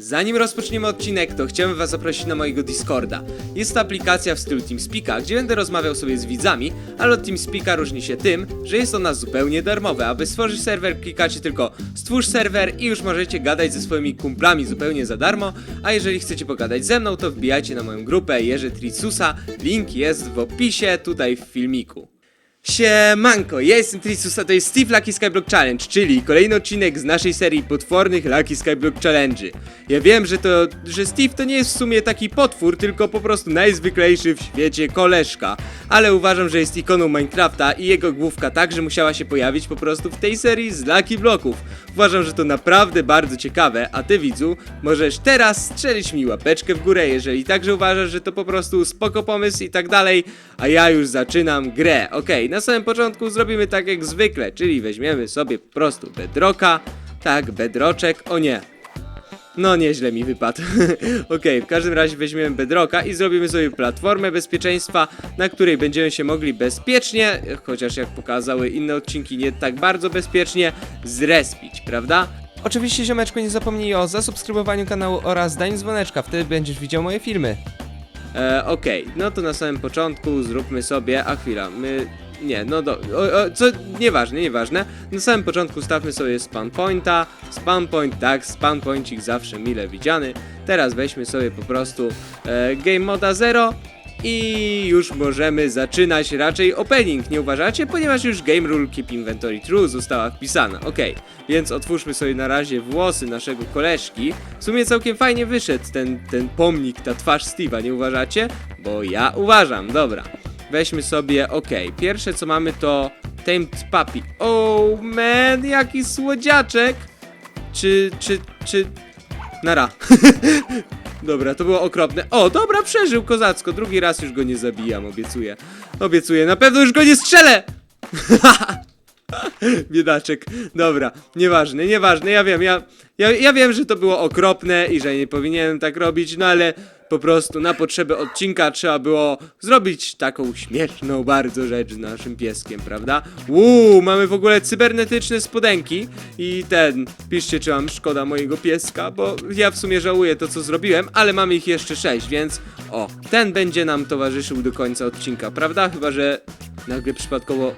Zanim rozpoczniemy odcinek, to chciałbym was zaprosić na mojego Discorda. Jest to aplikacja w stylu TeamSpeaka, gdzie będę rozmawiał sobie z widzami, ale od TeamSpeaka różni się tym, że jest ona zupełnie darmowe. Aby stworzyć serwer, klikacie tylko stwórz serwer i już możecie gadać ze swoimi kumplami zupełnie za darmo, a jeżeli chcecie pogadać ze mną, to wbijajcie na moją grupę Jerzy Tricusa, link jest w opisie tutaj w filmiku. Siemanko, ja jestem Trisus, a to jest Steve Lucky Skyblock Challenge, czyli kolejny odcinek z naszej serii potwornych Lucky Skyblock Challenge'y. Ja wiem, że to, że Steve to nie jest w sumie taki potwór, tylko po prostu najzwyklejszy w świecie koleżka. Ale uważam, że jest ikoną Minecrafta i jego główka także musiała się pojawić po prostu w tej serii z Lucky Blocków. Uważam, że to naprawdę bardzo ciekawe, a ty widzu, możesz teraz strzelić mi łapeczkę w górę, jeżeli także uważasz, że to po prostu spoko pomysł i tak dalej, a ja już zaczynam grę. Okej, na samym początku zrobimy tak jak zwykle, czyli weźmiemy sobie po prostu bedroka, tak, bedroczek, o nie, no nieźle mi wypadł. Okej, w każdym razie weźmiemy bedrocka i zrobimy sobie platformę bezpieczeństwa, na której będziemy się mogli bezpiecznie, chociaż jak pokazały inne odcinki, nie tak bardzo bezpiecznie, zrespić, prawda? Oczywiście ziomeczku nie zapomnij o zasubskrybowaniu kanału oraz daniu dzwoneczka, wtedy będziesz widział moje filmy. E, Okej, no to na samym początku zróbmy sobie, a chwila, my... Nie, no do... O, o, co? Nieważne, nieważne. Na samym początku stawmy sobie spawn pointa. Spawn point, tak, spawn pointik zawsze mile widziany. Teraz weźmy sobie po prostu e, game moda 0 i już możemy zaczynać raczej opening, nie uważacie? Ponieważ już game rule keep inventory true została wpisana. Okej, więc otwórzmy sobie na razie włosy naszego koleżki. W sumie całkiem fajnie wyszedł ten, ten pomnik, ta twarz Steve'a, nie uważacie? Bo ja uważam, dobra. Weźmy sobie, okej, pierwsze co mamy to Tamed Puppy. Oh man, jaki słodziaczek! Czy, czy, czy... Nara. Dobra, to było okropne. O, dobra, przeżył kozacko. Drugi raz już go nie zabijam, obiecuję. Obiecuję, na pewno już go nie strzelę! Biedaczek. Dobra, nieważne, nieważne, ja wiem, ja, ja, ja wiem, że to było okropne i że nie powinienem tak robić, no ale po prostu na potrzeby odcinka trzeba było zrobić taką śmieszną bardzo rzecz z naszym pieskiem, prawda? Uuu, mamy w ogóle cybernetyczne spodenki i ten, piszcie czy mam szkoda mojego pieska, bo ja w sumie żałuję to co zrobiłem, ale mamy ich jeszcze sześć, więc o, ten będzie nam towarzyszył do końca odcinka, prawda? Chyba, że nagle przypadkowo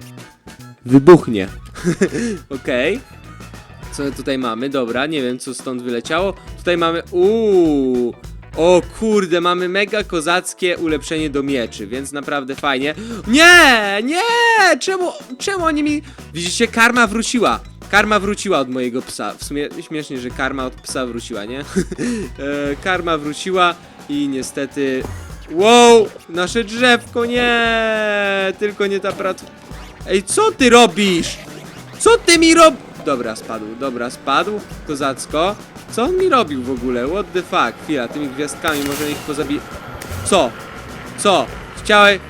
wybuchnie. Okej. Co tutaj mamy? Dobra, nie wiem co stąd wyleciało. Tutaj mamy. Uuu. O kurde, mamy mega kozackie ulepszenie do mieczy, więc naprawdę fajnie. Nie! Nie! Czemu, czemu oni mi. Widzicie, karma wróciła. Karma wróciła od mojego psa. W sumie śmiesznie, że karma od psa wróciła, nie? e, karma wróciła i niestety. Wow! Nasze drzewko, nie! Tylko nie ta prac. Ej, co ty robisz? Co ty mi rob... Dobra, spadł, dobra, spadł, kozacko. Co on mi robił w ogóle? What the fuck? Chwila, tymi gwiazdkami może ich pozabije... Co? Co? Chciałeś...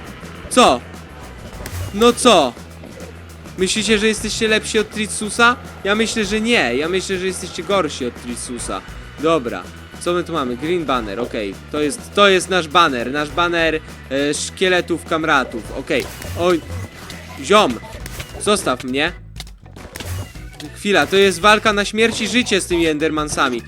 Co? No co? Myślicie, że jesteście lepsi od Tritsusa? Ja myślę, że nie. Ja myślę, że jesteście gorsi od Tritsusa. Dobra. Co my tu mamy? Green banner, okej. To jest, to jest nasz banner. Nasz banner e, szkieletów kamratów. Okej. Oj. Ziom. Zostaw mnie. Chwila, to jest walka na śmierć i życie z tymi Endermansami.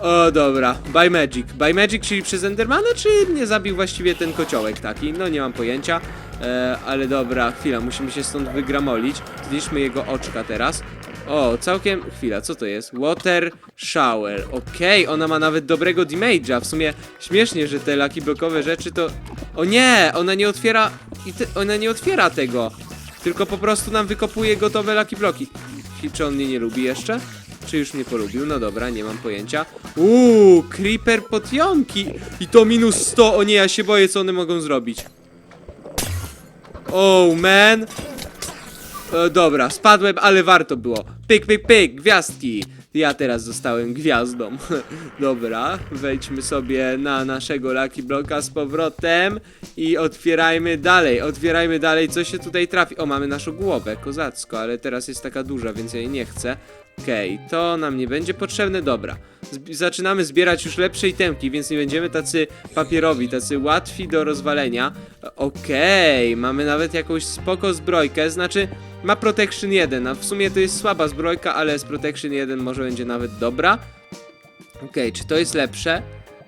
O, dobra. By Magic. By Magic, czyli przez Endermana, czy mnie zabił właściwie ten kociołek taki? No, nie mam pojęcia. E, ale dobra, chwila, musimy się stąd wygramolić. Zliczmy jego oczka teraz. O, całkiem... Chwila, co to jest? Water Shower. Okej, ona ma nawet dobrego damage'a. W sumie śmiesznie, że te laki blokowe rzeczy to... O nie, ona nie otwiera... I te... Ona nie otwiera tego. Tylko po prostu nam wykopuje gotowe laki bloki. I Czy on mnie nie lubi jeszcze? Czy już mnie polubił? No dobra, nie mam pojęcia. Uuu, creeper potionki! I to minus 100. O nie, ja się boję, co one mogą zrobić. Oh man. E, dobra, spadłem, ale warto było. Pyk, pyk, pyk, gwiazdki. Ja teraz zostałem gwiazdą. Dobra, wejdźmy sobie na naszego Lucky Bloka z powrotem i otwierajmy dalej. Otwierajmy dalej, co się tutaj trafi. O, mamy naszą głowę, kozacko, ale teraz jest taka duża, więc ja jej nie chcę. Okej, to nam nie będzie potrzebne, dobra. Zb zaczynamy zbierać już lepsze itemki, więc nie będziemy tacy papierowi, tacy łatwi do rozwalenia. Okej, mamy nawet jakąś spoko zbrojkę, znaczy ma Protection 1, a w sumie to jest słaba zbrojka, ale z Protection 1 może będzie nawet dobra. Okej, czy to jest lepsze?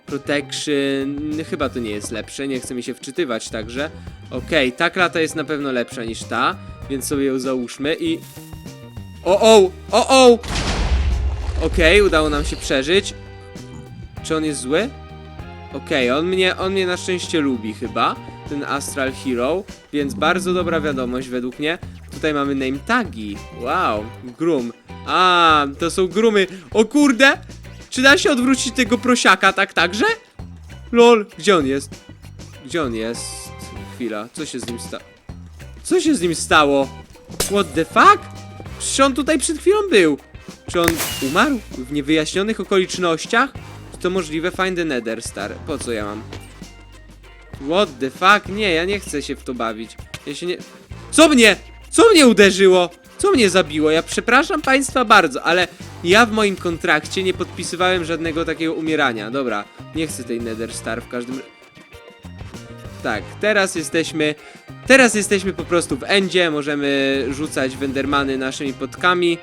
Protection... Chyba to nie jest lepsze, nie chce mi się wczytywać także. Okej, ta klata jest na pewno lepsza niż ta, więc sobie ją załóżmy i... O, o, o, o! Okej, udało nam się przeżyć. Czy on jest zły? Okej, on mnie, on mnie na szczęście lubi chyba, ten Astral Hero, więc bardzo dobra wiadomość według mnie. Tutaj mamy name tagi. Wow, grum. A, to są grumy. O kurde! Czy da się odwrócić tego prosiaka tak także? Lol, gdzie on jest? Gdzie on jest? Chwila, co się z nim stało? Co się z nim stało? What the fuck? Przecież on tutaj przed chwilą był. Czy on umarł w niewyjaśnionych okolicznościach? Czy to możliwe? Find the Nether Star. Po co ja mam? What the fuck? Nie, ja nie chcę się w to bawić. Ja się nie... Co mnie? Co mnie uderzyło? Co mnie zabiło? Ja przepraszam państwa bardzo, ale ja w moim kontrakcie nie podpisywałem żadnego takiego umierania. Dobra, nie chcę tej Nether Star w każdym... Tak, teraz jesteśmy... Teraz jesteśmy po prostu w endzie, możemy rzucać Wendermany naszymi potkami.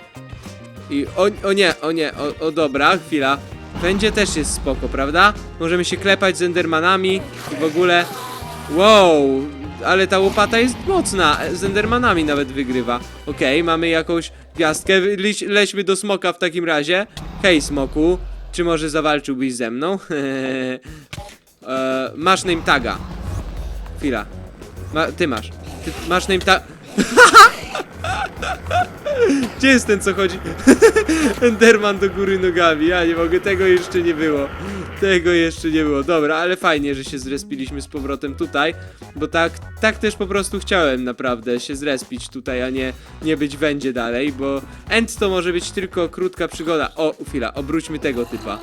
I o, o nie, o nie, o, o dobra, chwila. Będzie też jest spoko, prawda? Możemy się klepać z Endermanami i w ogóle... Wow, ale ta łopata jest mocna, z Endermanami nawet wygrywa. Okej, mamy jakąś gwiazdkę, Leś, lećmy do smoka w takim razie. Hej smoku, czy może zawalczyłbyś ze mną? e, masz name taga. Chwila. Ma, ty masz. Ty masz name tag... Gdzie jest ten, co chodzi? Enderman do góry nogami. Ja nie mogę, tego jeszcze nie było. Tego jeszcze nie było. Dobra, ale fajnie, że się zrespiliśmy z powrotem tutaj, bo tak, tak też po prostu chciałem naprawdę się zrespić tutaj, a nie, nie być w endzie dalej, bo end to może być tylko krótka przygoda. O, chwila, obróćmy tego typa.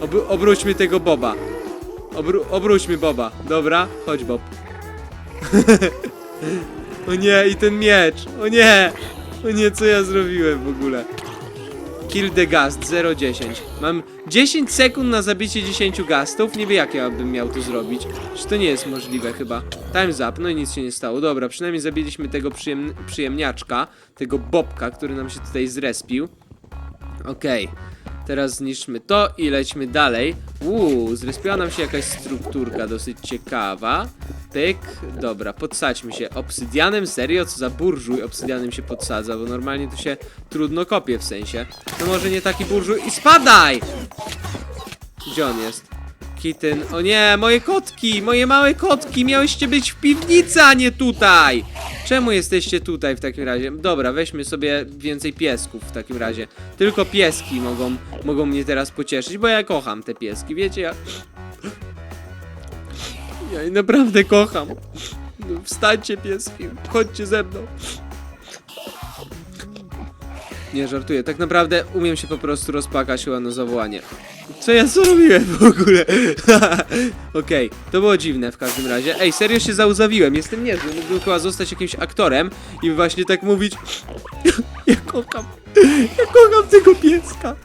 Ob obróćmy tego Boba. Obró obróćmy Boba. Dobra, chodź Bob. o nie, i ten miecz. O nie. O nie, co ja zrobiłem w ogóle? Kill the gast 0,10. Mam 10 sekund na zabicie 10 gastów. Nie wiem jak ja bym miał to zrobić. Czy to nie jest możliwe chyba? Time's up, no i nic się nie stało. Dobra, przynajmniej zabiliśmy tego przyjem przyjemniaczka, tego bobka, który nam się tutaj zrespił. Okej. Teraz zniszczmy to i lećmy dalej. Uuu, zrespiła nam się jakaś strukturka dosyć ciekawa. Pyk, dobra, podsadźmy się. Obsydianem? Serio? Co za burżuj obsydianem się podsadza, bo normalnie to się trudno kopie w sensie. No może nie taki burżuj i spadaj! Gdzie on jest? Kitten. O nie, moje kotki, moje małe kotki, miałyście być w piwnicy, a nie tutaj! Czemu jesteście tutaj w takim razie? Dobra, weźmy sobie więcej piesków w takim razie. Tylko pieski mogą, mogą mnie teraz pocieszyć, bo ja kocham te pieski, wiecie, ja... Ja je naprawdę kocham. No, Wstańcie pieski, chodźcie ze mną. Nie, żartuję. Tak naprawdę umiem się po prostu rozpakać chyba na zawołanie. Co ja zrobiłem w ogóle? Okej, to było dziwne w każdym razie. Ej, serio się zauzawiłem, jestem niezły. Mógłbym chyba zostać jakimś aktorem i właśnie tak mówić. Ja kocham. Ja kocham tego pieska.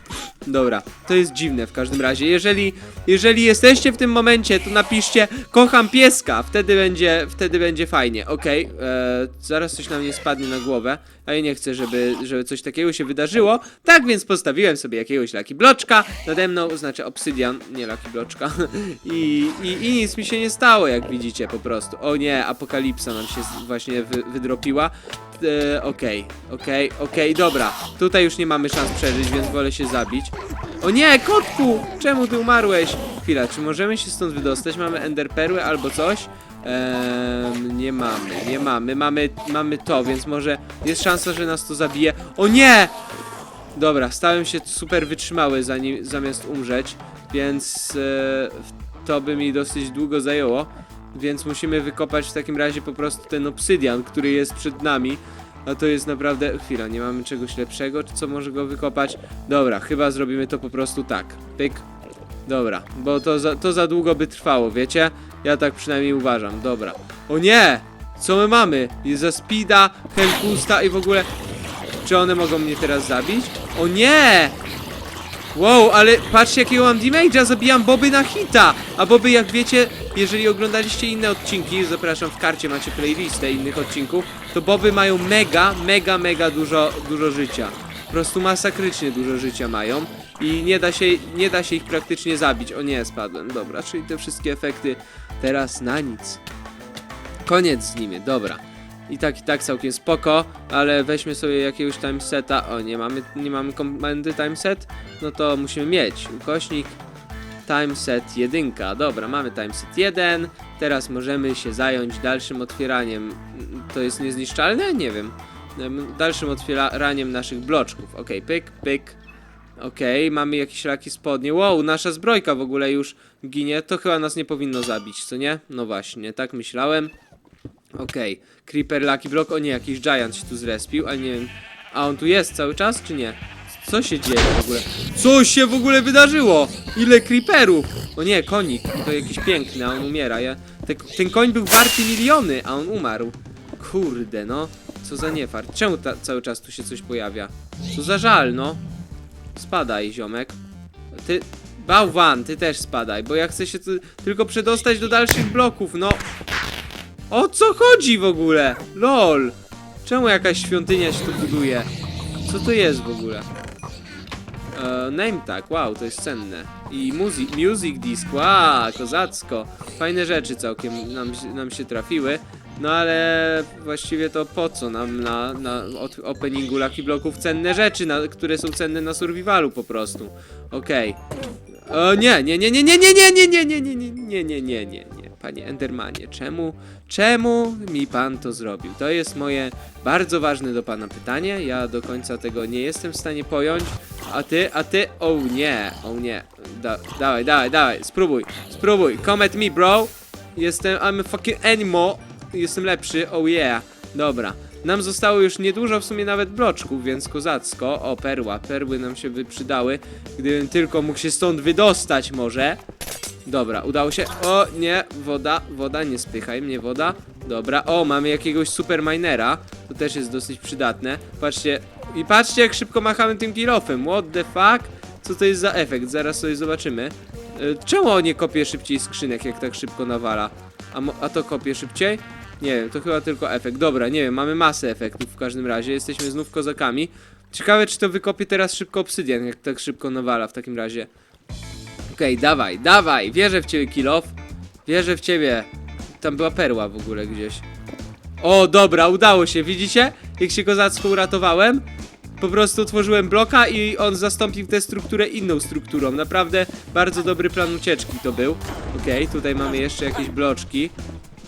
Dobra, to jest dziwne w każdym razie. Jeżeli, jeżeli jesteście w tym momencie, to napiszcie kocham pieska, wtedy będzie, wtedy będzie fajnie. Okej, e, zaraz coś na mnie spadnie na głowę, a ja nie chcę, żeby, żeby coś takiego się wydarzyło. Tak więc postawiłem sobie jakiegoś laki bloczka nade mną, znaczy obsydian, nie laki bloczka. I, i, I nic mi się nie stało, jak widzicie po prostu. O nie, apokalipsa nam się właśnie wy, wydropiła. E, Okej, okej, okej, dobra. Tutaj już nie mamy szans przeżyć, więc wolę się zabić. O nie, kotku! Czemu ty umarłeś? Chwila, czy możemy się stąd wydostać? Mamy enderperły albo coś? Nie mamy, nie mamy. Mamy, mamy to, więc może jest szansa, że nas to zabije. O nie! Dobra, stałem się super wytrzymały zanim, zamiast umrzeć, więc e, to by mi dosyć długo zajęło. Więc musimy wykopać w takim razie po prostu ten obsydian, który jest przed nami. A to jest naprawdę... Chwila, nie mamy czegoś lepszego, co może go wykopać? Dobra, chyba zrobimy to po prostu tak. Pyk. Dobra, bo to za, to za długo by trwało, wiecie? Ja tak przynajmniej uważam, dobra. O nie! Co my mamy? Jest za speeda, Hellboosta i w ogóle... Czy one mogą mnie teraz zabić? O nie! Wow, ale patrzcie jakiego mam damage'a, zabijam boby na hita! A boby jak wiecie, jeżeli oglądaliście inne odcinki, zapraszam w karcie macie playlistę innych odcinków, to boby mają mega, mega, mega dużo, dużo życia. Po prostu masakrycznie dużo życia mają. i nie da się, nie da się ich praktycznie zabić. O nie, spadłem. Dobra, czyli te wszystkie efekty teraz na nic. Koniec z nimi, dobra. I tak, i tak całkiem spoko, ale weźmy sobie jakiegoś timeseta. O, nie mamy, nie mamy komendy timeset? No to musimy mieć. Ukośnik timeset 1. Dobra, mamy timeset 1. Teraz możemy się zająć dalszym otwieraniem. To jest niezniszczalne? Nie wiem. Em, Dalszym otwieraniem naszych bloczków. Ok, pyk, pyk. Okej, mamy jakieś laki spodnie. Wow, nasza zbrojka w ogóle już ginie. To chyba nas nie powinno zabić, co nie? No właśnie, tak myślałem. Okej, Creeper Lucky Block. O nie, jakiś Giant się tu zrespił, ale nie wiem. A on tu jest cały czas, czy nie? Co się dzieje w ogóle? Co się w ogóle wydarzyło? Ile Creeperów? O nie, konik. To jakiś piękny, a on umiera. Ja, te, ten koń był warty miliony, a on umarł. Kurde, no. Co za niefart. Czemu ta, cały czas tu się coś pojawia? Co za żal, no. Spadaj, ziomek. Ty, bałwan, ty też spadaj, bo ja chcę się tu tylko przedostać do dalszych bloków, no. O co chodzi w ogóle? LOL. Czemu jakaś świątynia się tu buduje? Co to jest w ogóle? E, name tag, wow, to jest cenne. I music, music disc, wow, kozacko. Fajne rzeczy całkiem nam, nam się trafiły. No ale właściwie to po co nam na, na od openingu Lucky Blocków cenne rzeczy, które są cenne na survivalu po prostu. Okej. Nie, nie, nie, nie, nie, nie, nie, nie, nie, nie, nie, nie, nie, nie. Panie Endermanie, czemu, czemu mi pan to zrobił? To jest moje bardzo ważne do pana pytanie. Ja do końca tego nie jestem w stanie pojąć. A ty, a ty, o nie, o nie. Da, dawaj, dawaj, dawaj, spróbuj, spróbuj. Come at me, bro. Jestem, I'm a fucking animal. Jestem lepszy, oh yeah. Dobra. Nam zostało już niedużo w sumie nawet bloczków, więc kozacko. O, perła, perły nam się by przydały. Gdybym tylko mógł się stąd wydostać może. Dobra, udało się. O, nie, woda, woda, nie spychaj mnie, woda. Dobra, o, mamy jakiegoś super minera. To też jest dosyć przydatne. Patrzcie, i patrzcie jak szybko machamy tym kilofem. What the fuck? Co to jest za efekt? Zaraz sobie zobaczymy. Y, Czemu on nie kopie szybciej skrzynek, jak tak szybko nawala? A, a to kopie szybciej? Nie wiem, to chyba tylko efekt. Dobra, nie wiem, mamy masę efektów w każdym razie. Jesteśmy znów kozakami. Ciekawe, czy to wykopie teraz szybko obsydian, jak tak szybko nawala w takim razie. Okej, dawaj, dawaj, wierzę w ciebie, Kilof. Wierzę w ciebie. Tam była perła w ogóle gdzieś. O, dobra, udało się, widzicie? Jak się kozacko uratowałem? Po prostu tworzyłem bloka i on zastąpił tę strukturę inną strukturą. Naprawdę bardzo dobry plan ucieczki to był. Okej, tutaj mamy jeszcze jakieś bloczki.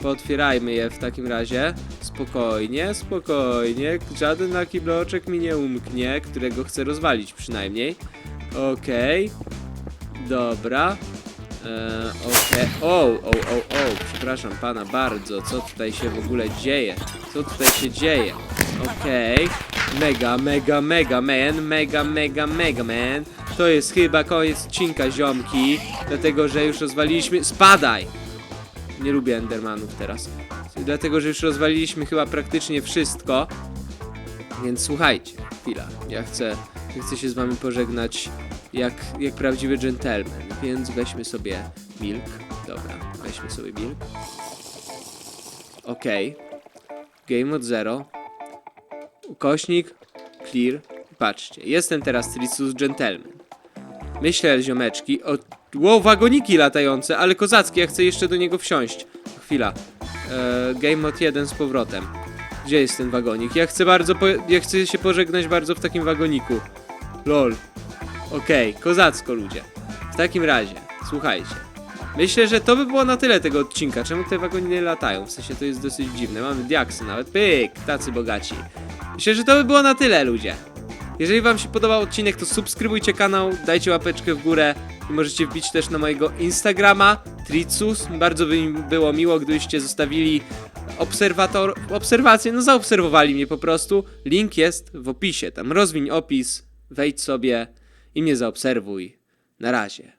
Pootwierajmy je w takim razie. Spokojnie, spokojnie. Żaden taki bloczek mi nie umknie, którego chcę rozwalić przynajmniej. Okej. Dobra. Eee, Okej. O, o, o, o, przepraszam pana bardzo. Co tutaj się w ogóle dzieje? Co tutaj się dzieje? Okej. Mega, mega, mega man, mega, mega, mega man. To jest chyba koniec odcinka, ziomki. Dlatego, że już rozwaliliśmy. Spadaj! Nie lubię Endermanów teraz. Dlatego, że już rozwaliliśmy chyba praktycznie wszystko. Więc słuchajcie, chwila. Ja chcę, ja chcę się z wami pożegnać jak, jak prawdziwy gentleman. Więc weźmy sobie milk. Dobra, weźmy sobie milk. Okej. Game od zero. Ukośnik. Clear. Patrzcie, jestem teraz Tricus Gentleman. Myślę, ziomeczki, o... Wow, wagoniki latające, ale kozackie, ja chcę jeszcze do niego wsiąść. Chwila. E, game Mode 1 z powrotem. Gdzie jest ten wagonik? Ja chcę bardzo, ja chcę się pożegnać bardzo w takim wagoniku. Lol. Okej, kozacko ludzie. W takim razie, słuchajcie. Myślę, że to by było na tyle tego odcinka. Czemu te wagoniny latają? W sensie to jest dosyć dziwne. Mamy diaksy nawet. Pyk, tacy bogaci. Myślę, że to by było na tyle, ludzie. Jeżeli wam się podobał odcinek, to subskrybujcie kanał, dajcie łapeczkę w górę i możecie wbić też na mojego Instagrama Tricus. Bardzo by mi było miło, gdybyście zostawili obserwator, obserwację, no zaobserwowali mnie po prostu. Link jest w opisie, tam rozwiń opis, wejdź sobie i mnie zaobserwuj. Na razie.